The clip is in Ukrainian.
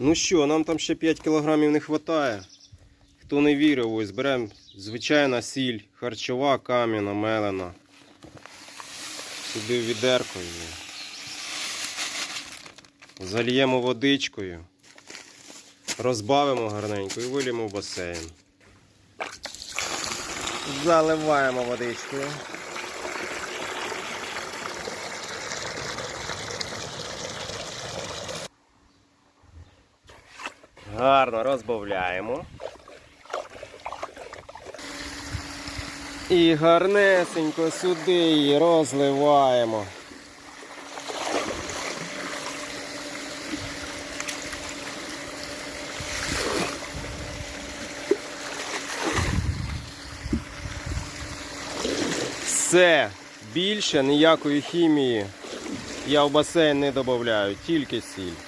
Ну що, нам там ще 5 кілограмів не вистачає. Хто не вірив, ось беремо звичайна сіль, харчова, кам'яна, мелена. Сюди в відерко її. Зальємо водичкою. Розбавимо гарненько і виліємо в басейн. Заливаємо водичкою. Гарно розбавляємо. І гарнесенько сюди її розливаємо. Все, більше ніякої хімії я в басейн не додаю, тільки сіль.